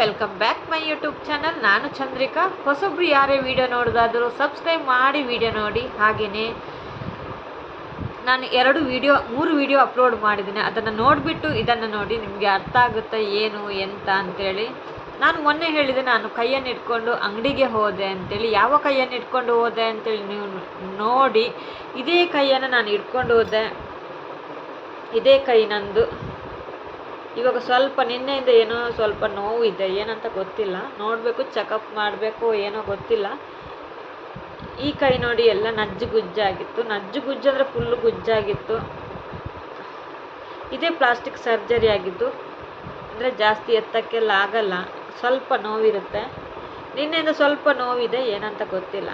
Welcome back my YouTube channel ನಾನು ಚಂದ್ರಿಕಾ. ಹೊಸೊಬ್ರು ಯಾರೇ ವಿಡಿಯೋ ನೋಡೋದಾದರೂ ಸಬ್ಸ್ಕ್ರೈಬ್ ಮಾಡಿ ವಿಡಿಯೋ ನೋಡಿ. ಹಾಗೆಯೇ ನಾನು ಎರಡು ವಿಡಿಯೋ ಮೂರು ವಿಡಿಯೋ ಅಪ್ಲೋಡ್ ಮಾಡಿದ್ದೀನಿ. ಅದನ್ನು ನೋಡಿಬಿಟ್ಟು ಇದನ್ನು ನೋಡಿ ನಿಮಗೆ ಅರ್ಥ ಆಗುತ್ತೆ ಏನು, ಎಂತ ಅಂತೇಳಿ. ನಾನು ಮೊನ್ನೆ ಹೇಳಿದೆ, ನಾನು ಕೈಯನ್ನು ಇಟ್ಕೊಂಡು ಅಂಗಡಿಗೆ ಹೋದೆ ಅಂತೇಳಿ. ಯಾವ ಕೈಯನ್ನು ಇಟ್ಕೊಂಡು ಹೋದೆ ಅಂತೇಳಿ ನೀವು ನೋಡಿ. ಇದೇ ಕೈಯನ್ನು ನಾನು ಇಟ್ಕೊಂಡು ಹೋದೆ. ಇದೇ ಕೈ ನಂದು. ಇವಾಗ ಸ್ವಲ್ಪ ನಿನ್ನೆಯಿಂದ ಏನೋ ಸ್ವಲ್ಪ ನೋವು ಇದೆ ಏನಂತ ಗೊತ್ತಿಲ್ಲ. ನೋಡಬೇಕು ಚೆಕಪ್ ಮಾಡಬೇಕು ಏನೋ ಗೊತ್ತಿಲ್ಲ. ಈ ಕೈ ನೋಡಿ ಎಲ್ಲ ನಜ್ಜು ಗುಜ್ಜಾಗಿತ್ತು ನಜ್ಜು ಗುಜ್ಜು ಅಂದರೆ ಫುಲ್ಲು ಗುಜ್ಜಾಗಿತ್ತು ಇದೇ ಪ್ಲಾಸ್ಟಿಕ್ ಸರ್ಜರಿ ಆಗಿದ್ದು. ಅಂದರೆ ಜಾಸ್ತಿ ಎತ್ತಕ್ಕೆಲ್ಲ ಆಗಲ್ಲ. ಸ್ವಲ್ಪ ನೋವಿರುತ್ತೆ. ನಿನ್ನೆಯಿಂದ ಸ್ವಲ್ಪ ನೋವಿದೆ, ಏನಂತ ಗೊತ್ತಿಲ್ಲ.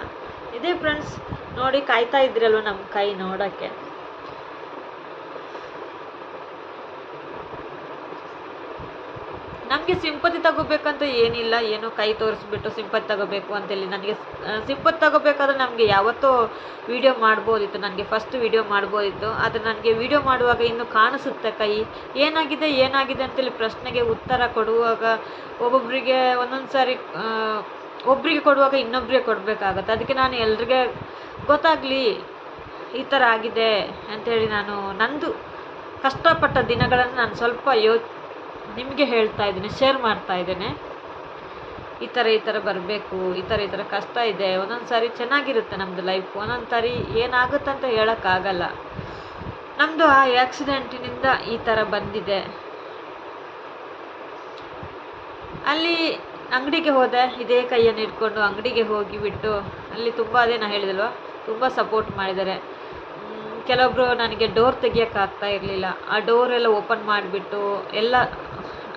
ಇದೇ ಫ್ರೆಂಡ್ಸ್ ನೋಡಿ ಕಾಯ್ತಾ ಇದ್ರಲ್ವ ನಮ್ಮ ಕೈ ನೋಡೋಕ್ಕೆ. ನಮಗೆ ಸಿಂಪತಿ ತಗೋಬೇಕಂತ ಏನಿಲ್ಲ, ಏನು ಕೈ ತೋರಿಸ್ಬಿಟ್ಟು ಸಿಂಪತಿ ತಗೋಬೇಕು ಅಂತೇಳಿ ನನಗೆ ಸಿಂಪತಿ ತಗೋಬೇಕಾದ್ರೆ ನಮಗೆ ಯಾವತ್ತೋ ವಿಡಿಯೋ ಮಾಡ್ಬೋದಿತ್ತು, ನನಗೆ ಫಸ್ಟ್ ವಿಡಿಯೋ ಮಾಡ್ಬೋದಿತ್ತು ಆದರೆ ನನಗೆ ವಿಡಿಯೋ ಮಾಡುವಾಗ ಇನ್ನು ಕಾಣಿಸುತ್ತೆ ಕೈ, ಏನಾಗಿದೆ ಏನಾಗಿದೆ ಅಂತೇಳಿ ಪ್ರಶ್ನೆಗೆ ಉತ್ತರ ಕೊಡುವಾಗ ಒಬ್ಬೊಬ್ಬರಿಗೆ ಒಂದೊಂದು ಸಾರಿ ಒಬ್ಬರಿಗೆ ಕೊಡುವಾಗ ಇನ್ನೊಬ್ಬರಿಗೆ ಕೊಡಬೇಕಾಗತ್ತೆ. ಅದಕ್ಕೆ ನಾನು ಎಲ್ರಿಗೆ ಗೊತ್ತಾಗಲಿ, ಈ ಥರ ಆಗಿದೆ ಅಂಥೇಳಿ ನಾನು ನಂದು ಕಷ್ಟಪಟ್ಟ ದಿನಗಳನ್ನು ನಾನು ಸ್ವಲ್ಪ ಯೋ ನಿಮಗೆ ಹೇಳ್ತಾ ಇದ್ದೀನಿ ಶೇರ್ ಮಾಡ್ತಾ ಇದ್ದೇನೆ. ಈ ಥರ ಈ ಥರ ಬರಬೇಕು, ಈ ಥರ ಈ ಥರ ಕಷ್ಟ ಇದೆ, ಒಂದೊಂದು ಸಾರಿ ಚೆನ್ನಾಗಿರುತ್ತೆ ನಮ್ಮದು ಲೈಫ್ ಒಂದೊಂದು ಸಾರಿ ಏನಾಗುತ್ತೆ ಅಂತ ಹೇಳೋಕ್ಕಾಗಲ್ಲ ನಮ್ಮದು ಆ ಆ್ಯಕ್ಸಿಡೆಂಟಿನಿಂದ ಈ ಥರ ಬಂದಿದೆ. ಅಲ್ಲಿ ಅಂಗಡಿಗೆ ಹೋದೆ, ಇದೇ ಕೈಯನ್ನು ಇಟ್ಕೊಂಡು ಅಂಗಡಿಗೆ ಹೋಗಿಬಿಟ್ಟು ಅಲ್ಲಿ ತುಂಬ, ಅದೇ ನಾ ಹೇಳಿದಲ್ವ, ತುಂಬ ಸಪೋರ್ಟ್ ಮಾಡಿದ್ದಾರೆ. ಕೆಲವೊಬ್ಬರು ನನಗೆ ಡೋರ್ ತೆಗಿಯೋಕ್ಕಾಗ್ತಾ ಇರಲಿಲ್ಲ. ಆ ಡೋರೆಲ್ಲ ಓಪನ್ ಮಾಡಿಬಿಟ್ಟು, ಎಲ್ಲ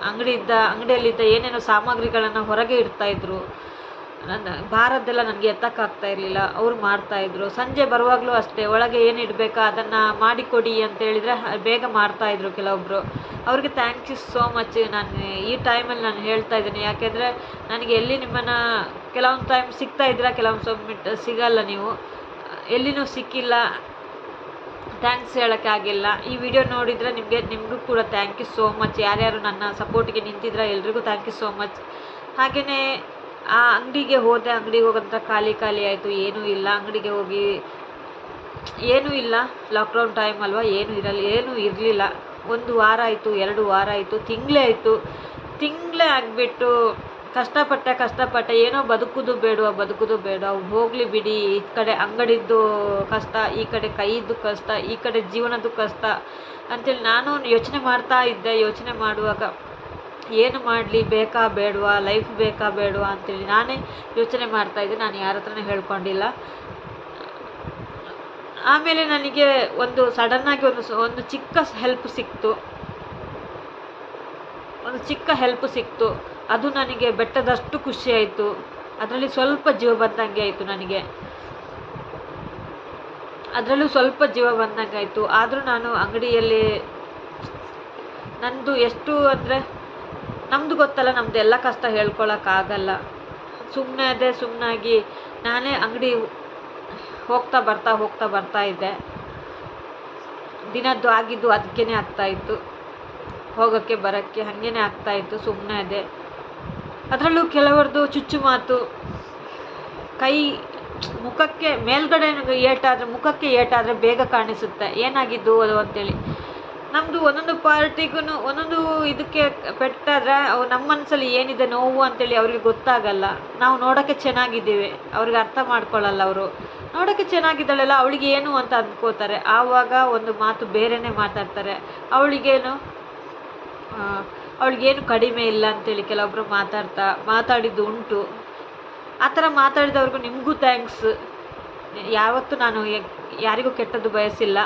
ಅಂಗಡಿಯಿದ್ದ ಅಂಗಡಿಯಲ್ಲಿದ್ದ ಏನೇನೋ ಸಾಮಗ್ರಿಗಳನ್ನು ಹೊರಗೆ ಇಡ್ತಾಯಿದ್ರು ನನ್ನ ಭಾರದ್ದೆಲ್ಲ ನನಗೆ ಎತ್ತಕ್ಕಾಗ್ತಾ ಇರಲಿಲ್ಲ. ಅವ್ರು ಮಾಡ್ತಾಯಿದ್ರು ಸಂಜೆ ಬರುವಾಗಲೂ ಅಷ್ಟೇ, ಒಳಗೆ ಏನು ಇಡಬೇಕಾ ಅದನ್ನು ಮಾಡಿಕೊಡಿ ಅಂತ ಹೇಳಿದರೆ ಬೇಗ ಮಾಡ್ತಾಯಿದ್ರು ಕೆಲವೊಬ್ಬರು ಅವ್ರಿಗೆ ಥ್ಯಾಂಕ್ ಯು ಸೋ ಮಚ್ ನಾನು ಈ ಟೈಮಲ್ಲಿ ನಾನು ಹೇಳ್ತಾ ಇದ್ದೀನಿ. ಯಾಕೆಂದರೆ ನನಗೆ ಎಲ್ಲಿ ನಿಮ್ಮನ್ನು ಕೆಲವೊಂದು ಟೈಮ್ ಸಿಗ್ತಾ ಕೆಲವೊಂದು ಸಬ್ಮಿಟ್ ಸಿಗಲ್ಲ ನೀವು. ಎಲ್ಲಿನೂ ಸಿಕ್ಕಿಲ್ಲ. ಥ್ಯಾಂಕ್ಸ್ ಹೇಳೋಕ್ಕೆ ಆಗಿಲ್ಲ ಈ ವಿಡಿಯೋ ನೋಡಿದರೆ ನಿಮಗೆ, ನಿಮಗೂ ಕೂಡ ಥ್ಯಾಂಕ್ ಯು ಸೋ ಮಚ್ ಯಾರ್ಯಾರು ನನ್ನ ಸಪೋರ್ಟಿಗೆ ನಿಂತಿದ್ರ ಎಲ್ರಿಗೂ ಥ್ಯಾಂಕ್ ಯು ಸೋ ಮಚ್ ಹಾಗೆಯೇ ಆ ಅಂಗಡಿಗೆ ಹೋದೆ, ಅಂಗಡಿಗೆ ಹೋಗೋಂಥ ಖಾಲಿ ಖಾಲಿ ಆಯಿತು, ಏನೂ ಇಲ್ಲ. ಅಂಗಡಿಗೆ ಹೋಗಿ, ಏನೂ ಇಲ್ಲ. ಲಾಕ್ಡೌನ್ ಟೈಮ್ ಅಲ್ವಾ, ಏನೂ ಇರಲ್ಲ ಏನೂ ಇರಲಿಲ್ಲ. ಒಂದು ವಾರ ಆಯಿತು, ಎರಡು ವಾರ ಆಯಿತು, ತಿಂಗಳೇ ಆಯಿತು. ತಿಂಗಳೇ ಆಗಿಬಿಟ್ಟು ಕಷ್ಟಪಟ್ಟೆ ಕಷ್ಟಪಟ್ಟೆ ಏನೋ ಬದುಕುದು ಬೇಡವ, ಬದುಕುದು ಬೇಡ ಹೋಗಲಿ ಬಿಡಿ, ಈ ಕಡೆ ಅಂಗಡಿದ್ದು ಕಷ್ಟ, ಈ ಕಡೆ ಕೈಯಿದ್ದು ಕಷ್ಟ, ಈ ಕಡೆ ಜೀವನದ್ದು ಕಷ್ಟ ಅಂತೇಳಿ ನಾನು ಯೋಚನೆ ಮಾಡ್ತಾ ಇದ್ದೆ, ಯೋಚನೆ ಮಾಡುವಾಗ. ಏನು ಮಾಡಲಿ, ಬೇಕಾ ಬೇಡವಾ ಲೈಫ್ ಬೇಕಾ ಬೇಡವಾ ಅಂತೇಳಿ ನಾನೇ ಯೋಚನೆ ಮಾಡ್ತಾಯಿದ್ದೆ ನಾನು ಯಾರ ಹತ್ರನೇ ಹೇಳ್ಕೊಂಡಿಲ್ಲ. ಆಮೇಲೆ ನನಗೆ ಒಂದು ಸಡನ್ನಾಗಿ ಒಂದು ಒಂದು ಚಿಕ್ಕ ಹೆಲ್ಪ್ ಸಿಕ್ತು. ಒಂದು ಚಿಕ್ಕ ಹೆಲ್ಪ್ ಸಿಕ್ತು. ಅದು ನನಗೆ ಬೆಟ್ಟದಷ್ಟು ಖುಷಿ ಆಯಿತು ಅದರಲ್ಲಿ ಸ್ವಲ್ಪ ಜೀವ ಬಂದಂಗೆ ಆಯಿತು ನನಗೆ. ಅದರಲ್ಲೂ ಸ್ವಲ್ಪ ಜೀವ ಬಂದಂಗೆ ಆಯಿತು. ಆದರೂ ನಾನು ಅಂಗಡಿಯಲ್ಲಿ ನಂದು ಎಷ್ಟು ಅಂದರೆ ನಮ್ಮದು ಗೊತ್ತಲ್ಲ ನಮ್ಮದು ಎಲ್ಲ ಕಷ್ಟ ಹೇಳ್ಕೊಳಕ್ಕಾಗಲ್ಲ ಸುಮ್ಮನೆ ಇದೆ ಸುಮ್ಮನಾಗಿ ನಾನೇ ಅಂಗಡಿ ಹೋಗ್ತಾ ಬರ್ತಾ ಹೋಗ್ತಾ ಬರ್ತಾ ಇದ್ದೆ. ದಿನದ್ದು ಆಗಿದ್ದು ಅದಕ್ಕೇ ಆಗ್ತಾಯಿತ್ತು ಹೋಗೋಕ್ಕೆ ಬರೋಕ್ಕೆ ಹಾಗೇನೆ ಆಗ್ತಾಯಿತ್ತು ಸುಮ್ಮನೆ ಅದೇ. ಅದರಲ್ಲೂ ಕೆಲವರದು ಚುಚ್ಚು ಮಾತು, ಕೈ ಮುಖಕ್ಕೆ ಮೇಲ್ಗಡೆ ಏಟಾದರೆ, ಮುಖಕ್ಕೆ ಏಟಾದರೆ ಬೇಗ ಕಾಣಿಸುತ್ತೆ. ಏನಾಗಿದ್ದು ಅದು ಅಂತೇಳಿ. ನಮ್ಮದು ಒಂದೊಂದು ಪಾರ್ಟಿಗೂ ಒಂದೊಂದು ಇದಕ್ಕೆ ಪೆಟ್ಟಾದರೆ ಅವು ನಮ್ಮ ಮನಸ್ಸಲ್ಲಿ ಏನಿದೆ ನೋವು ಅಂತೇಳಿ ಅವ್ರಿಗೆ ಗೊತ್ತಾಗಲ್ಲ. ನಾವು ನೋಡೋಕ್ಕೆ ಚೆನ್ನಾಗಿದ್ದೀವಿ. ಅವ್ರಿಗೆ ಅರ್ಥ ಮಾಡ್ಕೊಳ್ಳಲ್ಲ ಅವರು. ನೋಡೋಕ್ಕೆ ಚೆನ್ನಾಗಿದ್ದಾಳಲ್ಲ, ಅವಳಿಗೆ ಏನು ಅಂತ ಅಂದ್ಕೋತಾರೆ. ಆವಾಗ ಒಂದು ಮಾತು ಬೇರೆಯೇ ಮಾತಾಡ್ತಾರೆ. ಅವಳಿಗೇನು ಅವಳಿಗೇನು ಕಡಿಮೆ ಇಲ್ಲ ಅಂತೇಳಿ ಕೆಲವೊಬ್ಬರು ಮಾತಾಡ್ತಾ, ಮಾತಾಡಿದ್ದು ಉಂಟು. ಆ ಥರ ಮಾತಾಡಿದವ್ರಿಗೂ ನಿಮಗೂ ಥ್ಯಾಂಕ್ಸ್ ಯಾವತ್ತೂ ನಾನು ಯಾರಿಗೂ ಕೆಟ್ಟದ್ದು ಬಯಸಿಲ್ಲ.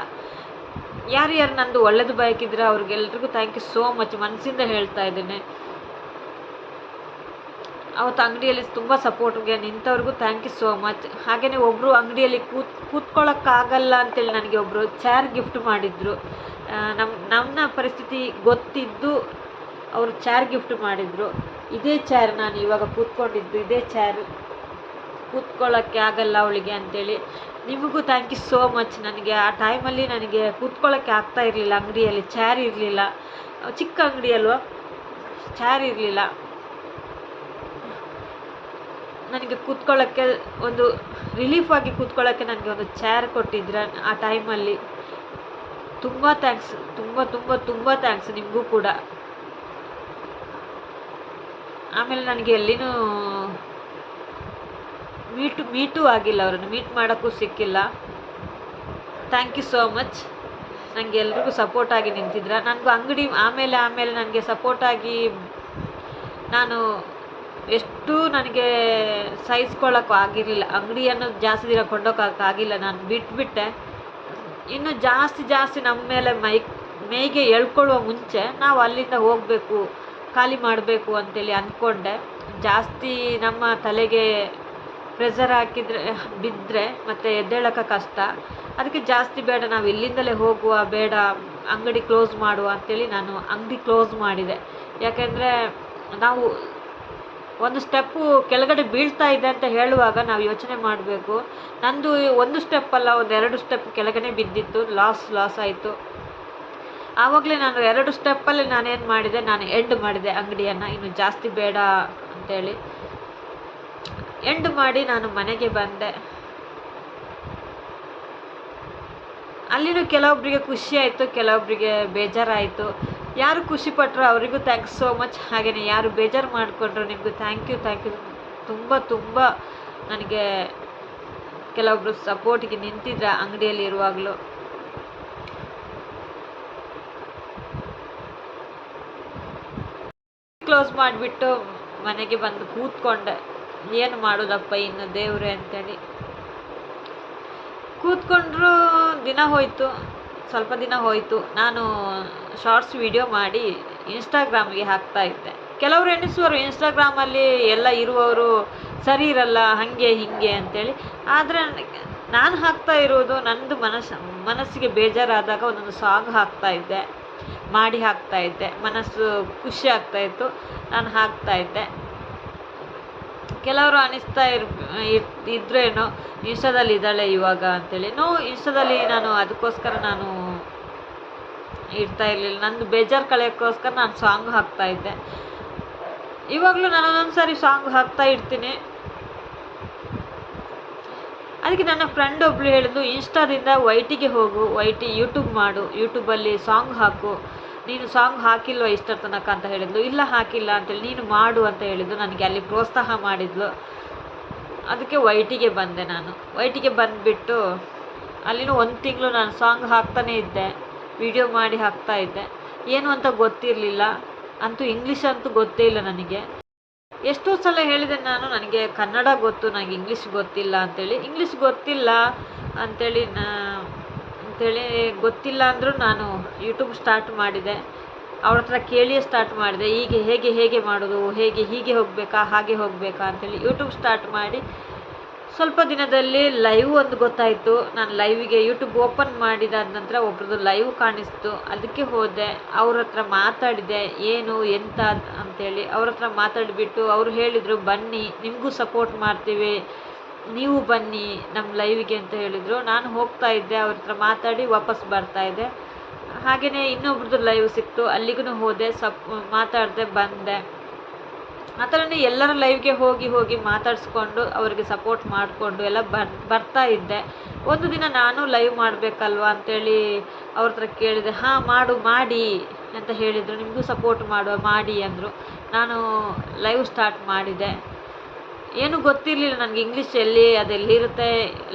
ಯಾರು ಯಾರು ನಂದು ಒಳ್ಳೇದು ಬಯಕಿದ್ರೆ ಅವ್ರಿಗೆಲ್ರಿಗೂ ಥ್ಯಾಂಕ್ ಯು ಸೋ ಮಚ್ ಮನಸ್ಸಿಂದ ಹೇಳ್ತಾ ಇದ್ದೇನೆ. ಅವತ್ತು ಅಂಗಡಿಯಲ್ಲಿ ತುಂಬ ಸಪೋರ್ಟ್ಗೆ ನಿಂತವ್ರಿಗೂ ಥ್ಯಾಂಕ್ ಯು ಸೋ ಮಚ್ ಹಾಗೆಯೇ ಒಬ್ಬರು ಅಂಗಡಿಯಲ್ಲಿ ಕೂತ್, ಕೂತ್ಕೊಳ್ಳೋಕ್ಕಾಗಲ್ಲ ಅಂತೇಳಿ ನನಗೆ ಒಬ್ಬರು ಚೇರ್ ಗಿಫ್ಟ್ ಮಾಡಿದ್ರು. ನಮ್ಮ ನನ್ನ ಪರಿಸ್ಥಿತಿ ಗೊತ್ತಿದ್ದು ಅವರು ಚೇರ್ ಗಿಫ್ಟ್ ಮಾಡಿದರು. ಇದೇ ಚೇರ್ ನಾನು ಇವಾಗ ಕೂತ್ಕೊಂಡಿದ್ದು. ಇದೇ ಚೇರ್ ಕೂತ್ಕೊಳ್ಳೋಕ್ಕೆ ಆಗಲ್ಲ ಅವಳಿಗೆ ಅಂತೇಳಿ. ನಿಮಗೂ ಥ್ಯಾಂಕ್ ಯು ಸೋ ಮಚ್ ನನಗೆ ಆ ಟೈಮಲ್ಲಿ ನನಗೆ ಕೂತ್ಕೊಳ್ಳೋಕ್ಕೆ ಆಗ್ತಾ ಇರಲಿಲ್ಲ. ಅಂಗಡಿಯಲ್ಲಿ ಚೇರ್ ಇರಲಿಲ್ಲ. ಚಿಕ್ಕ ಅಂಗಡಿಯಲ್ವ ಚೇರ್ ಇರಲಿಲ್ಲ. ನನಗೆ ಕೂತ್ಕೊಳ್ಳೋಕ್ಕೆ ಒಂದು ರಿಲೀಫ್ ಆಗಿ ಕೂತ್ಕೊಳ್ಳೋಕ್ಕೆ ನನಗೆ ಒಂದು ಚೇರ್ ಕೊಟ್ಟಿದ್ರೆ ಆ ಟೈಮಲ್ಲಿ ತುಂಬ ಥ್ಯಾಂಕ್ಸ್ ತುಂಬ ತುಂಬ ತುಂಬ ಥ್ಯಾಂಕ್ಸ್ ನಿಮಗೂ ಕೂಡ. ಆಮೇಲೆ ನನಗೆ ಎಲ್ಲಿನೂ ಮೀಟು, ಮೀಟೂ ಆಗಿಲ್ಲ ಅವರನ್ನು. ಮೀಟ್ ಮಾಡೋಕ್ಕೂ ಸಿಕ್ಕಿಲ್ಲ. ಥ್ಯಾಂಕ್ ಯು ಸೋ ಮಚ್ ನನಗೆ ಎಲ್ರಿಗೂ ಸಪೋರ್ಟಾಗಿ ನಿಂತಿದ್ರ. ನನಗೂ ಅಂಗಡಿ ಆಮೇಲೆ ಆಮೇಲೆ ನನಗೆ ಸಪೋರ್ಟಾಗಿ ನಾನು ಎಷ್ಟು ನನಗೆ ಸಹಿಸ್ಕೊಳ್ಳೋಕ್ಕೂ ಆಗಿರಲಿಲ್ಲ. ಅಂಗಡಿಯನ್ನು ಜಾಸ್ತಿ ದಿನ ಕೊಂಡೋಕ್ಕಾಗಿಲ್ಲ ನಾನು ಬಿಟ್ಬಿಟ್ಟೆ. ಇನ್ನು ಜಾಸ್ತಿ ಜಾಸ್ತಿ ನಮ್ಮ ಮೇಲೆ ಮೈ ಮೈಗೆ ಎಳ್ಕೊಳ್ಳುವ ಮುಂಚೆ ನಾವು ಅಲ್ಲಿಂದ ಹೋಗಬೇಕು. ಖಾಲಿ ಮಾಡಬೇಕು ಅಂತೇಳಿ ಅಂದ್ಕೊಂಡೆ. ಜಾಸ್ತಿ ನಮ್ಮ ತಲೆಗೆ ಪ್ರೆಸರ್ ಹಾಕಿದರೆ ಬಿದ್ದರೆ ಮತ್ತು ಎದ್ದೇಳಕ್ಕೆ ಕಷ್ಟ. ಅದಕ್ಕೆ ಜಾಸ್ತಿ ಬೇಡ, ನಾವು ಇಲ್ಲಿಂದಲೇ ಹೋಗುವ, ಬೇಡ, ಅಂಗಡಿ ಕ್ಲೋಸ್ ಮಾಡುವ ಅಂತೇಳಿ ನಾನು ಅಂಗಡಿ ಕ್ಲೋಸ್ ಮಾಡಿದೆ. ಯಾಕೆಂದರೆ ನಾವು ಒಂದು ಸ್ಟೆಪ್ಪು ಕೆಳಗಡೆ ಬೀಳ್ತಾ ಇದೆ ಅಂತ ಹೇಳುವಾಗ ನಾವು ಯೋಚನೆ ಮಾಡಬೇಕು. ನಂದು ಒಂದು ಸ್ಟೆಪ್ ಅಲ್ಲ ಒಂದು ಎರಡು ಸ್ಟೆಪ್ ಕೆಳಗಡೆ ಬಿದ್ದಿತ್ತು ಲಾಸ್ ಲಾಸ್ ಆಯಿತು. ಆವಾಗಲೇ ನಾನು ಎರಡು ಸ್ಟೆಪ್ಪಲ್ಲಿ ನಾನೇನು ಮಾಡಿದೆ, ನಾನು ಎಂಡ್ ಮಾಡಿದೆ ಅಂಗಡಿಯನ್ನು. ಇನ್ನು ಜಾಸ್ತಿ ಬೇಡ ಅಂತೇಳಿ. ಎಂಡ್ ಮಾಡಿ ನಾನು ಮನೆಗೆ ಬಂದೆ. ಅಲ್ಲಿನೂ ಕೆಲವೊಬ್ಬರಿಗೆ ಖುಷಿ ಆಯಿತು ಕೆಲವೊಬ್ಬರಿಗೆ ಬೇಜಾರಾಯಿತು. ಯಾರು ಖುಷಿ ಪಟ್ಟರು ಅವರಿಗೂ ಥ್ಯಾಂಕ್ಸ್ ಸೋ ಮಚ್ ಹಾಗೆಯೇ ಯಾರು ಬೇಜಾರು ಮಾಡಿಕೊಂಡ್ರು ನಿಮಗೂ ಥ್ಯಾಂಕ್ ಯು ಥ್ಯಾಂಕ್ ಯು ತುಂಬ ತುಂಬ ನನಗೆ ಕೆಲವೊಬ್ಬರು ಸಪೋರ್ಟಿಗೆ ನಿಂತಿದ್ರ ಅಂಗಡಿಯಲ್ಲಿ ಇರುವಾಗಲೂ ಕ್ಲೋಸ್ ಮಾಡಿಬಿಟ್ಟು ಮನೆಗೆ ಬಂದು ಕೂತ್ಕೊಂಡೆ. ಏನು ಮಾಡೋದಪ್ಪ ಇನ್ನು ದೇವ್ರೆ? ಅಂತೇಳಿ. ಕೂತ್ಕೊಂಡ್ರು ದಿನ ಹೋಯಿತು, ಸ್ವಲ್ಪ ದಿನ ಹೋಯಿತು. ನಾನು ಶಾರ್ಟ್ಸ್ ವಿಡಿಯೋ ಮಾಡಿ ಇನ್ಸ್ಟಾಗ್ರಾಮ್ಗೆ ಹಾಕ್ತಾ ಇದ್ದೆ. ಕೆಲವರು ಎಣಿಸುವರು ಇನ್ಸ್ಟಾಗ್ರಾಮಲ್ಲಿ ಎಲ್ಲ ಇರುವವರು ಸರಿ ಇರಲ್ಲ, ಹಾಗೆ, ಹೀಗೆ ಅಂತೇಳಿ. ಆದರೆ ನಾನು ಹಾಕ್ತಾ ಇರೋದು ನನ್ನದು ಮನಸ್ಸು, ಮನಸ್ಸಿಗೆ ಬೇಜಾರಾದಾಗ ಒಂದೊಂದು ಸಾಂಗ್ ಹಾಕ್ತಾ ಇದ್ದೆ. ಮಾಡಿ ಹಾಕ್ತಾ ಇದ್ದೆ. ಮನಸ್ಸು ಖುಷಿ ಆಗ್ತಾ ಇತ್ತು. ನಾನು ಹಾಕ್ತಾ ಇದ್ದೆ. ಕೆಲವರು ಅನಿಸ್ತಾ ಇರ್ ಇದ್ರೇನು, ಇನ್ಸ್ಟಾದಲ್ಲಿ ಇದ್ದಾಳೆ ಇವಾಗ ಅಂತೇಳಿ. ನೋ, ಇನ್ಸ್ಟಾದಲ್ಲಿ ನಾನು ಅದಕ್ಕೋಸ್ಕರ ನಾನು ಇಡ್ತಾ ಇರಲಿಲ್ಲ. ನಂದು ಬೇಜಾರು ಕಳೆಯೋಕ್ಕೋಸ್ಕರ ನಾನು ಸಾಂಗ್ ಹಾಕ್ತಾ ಇದ್ದೆ. ಇವಾಗಲೂ ನಾನು ಒಂದೊಂದು ಸಾರಿ ಸಾಂಗ್ ಹಾಕ್ತಾ ಇರ್ತೀನಿ. ಅದಕ್ಕೆ ನನ್ನ ಫ್ರೆಂಡ್ ಒಬ್ಳು ಹೇಳಿದ್ಲು ಇನ್ಸ್ಟಾದಿಂದ ವೈಟಿಗೆ ಹೋಗು, ವೈಟಿ ಯೂಟ್ಯೂಬ್ ಮಾಡು ಯೂಟ್ಯೂಬಲ್ಲಿ ಸಾಂಗ್ ಹಾಕು. ನೀನು ಸಾಂಗ್ ಹಾಕಿಲ್ವ ಇಷ್ಟರ ತನಕ? ಅಂತ ಹೇಳಿದ್ಲು. ಇಲ್ಲ, ಹಾಕಿಲ್ಲ ಅಂತೇಳಿ, ನೀನು ಮಾಡು ಅಂತ ಹೇಳಿದ್ದು ನನಗೆ ಅಲ್ಲಿ ಪ್ರೋತ್ಸಾಹ ಮಾಡಿದ್ಲು. ಅದಕ್ಕೆ ವೈಟಿಗೆ ಬಂದೆ ನಾನು. ವೈಟಿಗೆ ಬಂದುಬಿಟ್ಟು ಅಲ್ಲಿನೂ ಒಂದು ತಿಂಗಳು ನಾನು ಸಾಂಗ್ ಹಾಕ್ತಾನೇ ಇದ್ದೆ ವಿಡಿಯೋ ಮಾಡಿ ಹಾಕ್ತಾ ಇದ್ದೆ. ಏನು ಅಂತ ಗೊತ್ತಿರಲಿಲ್ಲ. ಅಂತೂ ಇಂಗ್ಲೀಷ್ ಅಂತೂ ಗೊತ್ತೇ ಇಲ್ಲ ನನಗೆ. ಎಷ್ಟೋ ಸಲ ಹೇಳಿದೆ ನಾನು, ನನಗೆ ಕನ್ನಡ ಗೊತ್ತು ನನಗೆ ಇಂಗ್ಲೀಷ್ ಗೊತ್ತಿಲ್ಲ ಅಂತೇಳಿ. ಇಂಗ್ಲೀಷ್ ಗೊತ್ತಿಲ್ಲ ಅಂತೇಳಿ ನಾ, ಅಂತೇಳಿ ಗೊತ್ತಿಲ್ಲ ಅಂದರೂ ನಾನು ಯೂಟ್ಯೂಬ್ ಸ್ಟಾರ್ಟ್ ಮಾಡಿದೆ. ಅವ್ರ ಹತ್ರ ಕೇಳಿಯೇ ಸ್ಟಾರ್ಟ್ ಮಾಡಿದೆ. ಹೀಗೆ, ಹೇಗೆ ಹೇಗೆ ಮಾಡೋದು? ಹೇಗೆ, ಹೀಗೆ ಹೋಗಬೇಕಾ? ಹಾಗೆ ಹೋಗಬೇಕಾ? ಅಂತೇಳಿ ಯೂಟ್ಯೂಬ್ ಸ್ಟಾರ್ಟ್ ಮಾಡಿ ಸ್ವಲ್ಪ ದಿನದಲ್ಲಿ ಲೈವ್ ಒಂದು ಗೊತ್ತಾಯಿತು. ನಾನು ಲೈವಿಗೆ ಯೂಟ್ಯೂಬ್ ಓಪನ್ ಮಾಡಿದಾದ ನಂತರ ಒಬ್ರದ್ದು ಲೈವ್ ಕಾಣಿಸ್ತು. ಅದಕ್ಕೆ ಹೋದೆ. ಅವ್ರ ಹತ್ರ ಮಾತಾಡಿದೆ. ಏನು, ಎಂತ ಅಂತೇಳಿ ಅವ್ರ ಹತ್ರ ಮಾತಾಡಿಬಿಟ್ಟು ಅವರು ಹೇಳಿದರು, ಬನ್ನಿ, ನಿಮಗೂ ಸಪೋರ್ಟ್ ಮಾಡ್ತೀವಿ. ನೀವು ಬನ್ನಿ ನಮ್ಮ ಲೈವಿಗೆ ಅಂತ ಹೇಳಿದರು. ನಾನು ಹೋಗ್ತಾ ಇದ್ದೆ. ಅವ್ರ ಹತ್ರ ಮಾತಾಡಿ ವಾಪಸ್ ಬರ್ತಾ ಇದ್ದೆ. ಹಾಗೆಯೇ ಇನ್ನೊಬ್ರದ್ದು ಲೈವ್ ಸಿಕ್ತು. ಅಲ್ಲಿಗೂ ಹೋದೆ, ಸಪ್, ಮಾತಾಡಿದೆ, ಬಂದೆ. ಆ ಥರನೇ ಎಲ್ಲರ ಲೈವ್ಗೆ ಹೋಗಿ ಹೋಗಿ ಮಾತಾಡಿಸ್ಕೊಂಡು ಅವರಿಗೆ ಸಪೋರ್ಟ್ ಮಾಡಿಕೊಂಡು ಎಲ್ಲ ಬರ್, ಬರ್ತಾ ಇದ್ದೆ. ಒಂದು ದಿನ ನಾನು ಲೈವ್ ಮಾಡಬೇಕಲ್ವ ಅಂತೇಳಿ ಅವ್ರ ಹತ್ರ ಕೇಳಿದೆ, ಹಾಂ, ಮಾಡು, ಮಾಡಿ ಅಂತ ಹೇಳಿದರು. ನಿಮಗೂ ಸಪೋರ್ಟ್ ಮಾಡುವ, ಮಾಡಿ ಅಂದರು. ನಾನು ಲೈವ್ ಸ್ಟಾರ್ಟ್ ಮಾಡಿದೆ. ಏನೂ ಗೊತ್ತಿರಲಿಲ್ಲ, ನನಗೆ ಇಂಗ್ಲೀಷ್ ಎಲ್ಲಿ ಅದೆಲ್ಲಿರುತ್ತೆ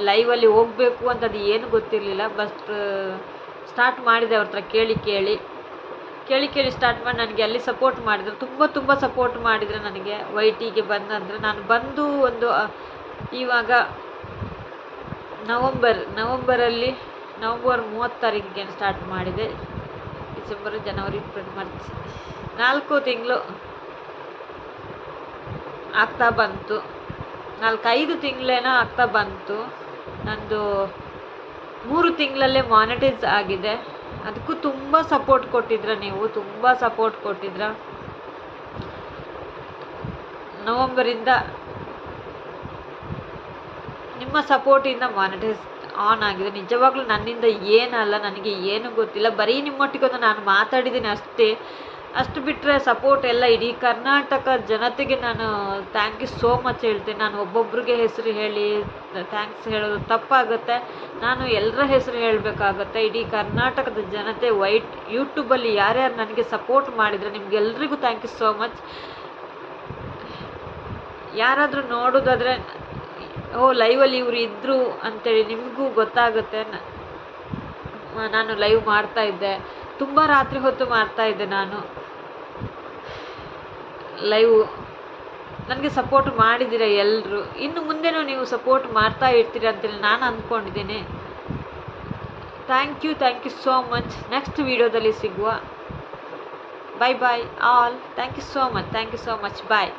ಲೈವಲ್ಲಿ ಹೋಗಬೇಕು ಅಂತ ಅದು ಏನೂ ಗೊತ್ತಿರಲಿಲ್ಲ ಬಸ್ಟ್ ಸ್ಟಾರ್ಟ್ ಮಾಡಿದೆ ಅವ್ರ ಹತ್ರ ಕೇಳಿ ಕೇಳಿ. ಕೇಳಿ ಕೇಳಿ ಸ್ಟಾರ್ಟ್ ಮಾಡಿ ನನಗೆ ಅಲ್ಲಿ ಸಪೋರ್ಟ್ ಮಾಡಿದರು. ತುಂಬ ತುಂಬ ಸಪೋರ್ಟ್ ಮಾಡಿದರು ನನಗೆ ವೈ ಟಿಗೆ ಬಂದಂದರೆ. ನಾನು ಬಂದು ಒಂದು ಇವಾಗ ನವಂಬರ್, ನವಂಬರಲ್ಲಿ ನವಂಬರ್ ಮೂವತ್ತು ತಾರೀಕಿಗೆ ಸ್ಟಾರ್ಟ್ ಮಾಡಿದೆ. ಡಿಸೆಂಬರ್, ಜನವರಿ ಫೆಬ್ರವರಿ ಮಾರ್ಚ್ ನಾಲ್ಕು ತಿಂಗಳು ಆಗ್ತಾ ಬಂತು. ನಾಲ್ಕೈದು ತಿಂಗಳೇನೋ ಆಗ್ತಾ ಬಂತು. ನಂದು ಮೂರು ತಿಂಗಳಲ್ಲೇ ಮಾನಿಟೈಸ್ ಆಗಿದೆ. ಅದಕ್ಕೂ ತುಂಬ ಸಪೋರ್ಟ್ ಕೊಟ್ಟಿದ್ರ ನೀವು? ತುಂಬ ಸಪೋರ್ಟ್ ಕೊಟ್ಟಿದ್ರ? ನವಂಬರಿಂದ ನಿಮ್ಮ ಸಪೋರ್ಟಿಂದ ಮಾನಿಟೈಸ್ ಆನ್ ಆಗಿದೆ. ನಿಜವಾಗ್ಲೂ ನನ್ನಿಂದ ಏನಲ್ಲ ನನಗೆ ಏನು ಗೊತ್ತಿಲ್ಲ. ಬರೀ ನಿಮ್ಮೊಟ್ಟಿಗೊಂದು ನಾನು ಮಾತಾಡಿದ್ದೀನಿ ಅಷ್ಟೇ. ಅಷ್ಟು ಬಿಟ್ಟರೆ ಸಪೋರ್ಟ್ ಎಲ್ಲ ಇಡೀ ಕರ್ನಾಟಕ ಜನತೆಗೆ ನಾನು ಥ್ಯಾಂಕ್ ಯು ಸೋ ಮಚ್ ಹೇಳ್ತೀನಿ. ನಾನು ಒಬ್ಬೊಬ್ರಿಗೆ ಹೆಸರು ಹೇಳಿ ಥ್ಯಾಂಕ್ಸ್ ಹೇಳೋದು ತಪ್ಪಾಗುತ್ತೆ. ನಾನು ಎಲ್ಲರ ಹೆಸರು ಹೇಳಬೇಕಾಗತ್ತೆ. ಇಡೀ ಕರ್ನಾಟಕದ ಜನತೆ ವೈಟ್ ಯೂಟ್ಯೂಬಲ್ಲಿ ಯಾರ್ಯಾರು ನನಗೆ ಸಪೋರ್ಟ್ ಮಾಡಿದರೆ ನಿಮಗೆಲ್ರಿಗೂ ಥ್ಯಾಂಕ್ ಯು ಸೋ ಮಚ್ ಯಾರಾದರೂ ನೋಡೋದಾದರೆ, ಓ ಲೈವಲ್ಲಿ ಇವರು ಇದ್ದರು ಅಂತೇಳಿ ನಿಮಗೂ ಗೊತ್ತಾಗುತ್ತೆ. ನಾನು ಲೈವ್ ಮಾಡ್ತಾ ಇದ್ದೆ. ತುಂಬ ರಾತ್ರಿ ಹೊತ್ತು ಮಾಡ್ತಾ ಇದ್ದೆ ನಾನು. ಲೈವ್ ನನಗೆ ಸಪೋರ್ಟ್ ಮಾಡಿದ್ದೀರ ಎಲ್ಲರೂ ಇನ್ನು ಮುಂದೆನೂ ನೀವು ಸಪೋರ್ಟ್ ಮಾಡ್ತಾ ಇರ್ತೀರ ಅಂತೇಳಿ ನಾನು ಅಂದ್ಕೊಂಡಿದ್ದೀನಿ. Thank you thank you so much next ವೀಡಿಯೋದಲ್ಲಿ ಸಿಗುವ. Bye bye all thank you so much thank you so much bye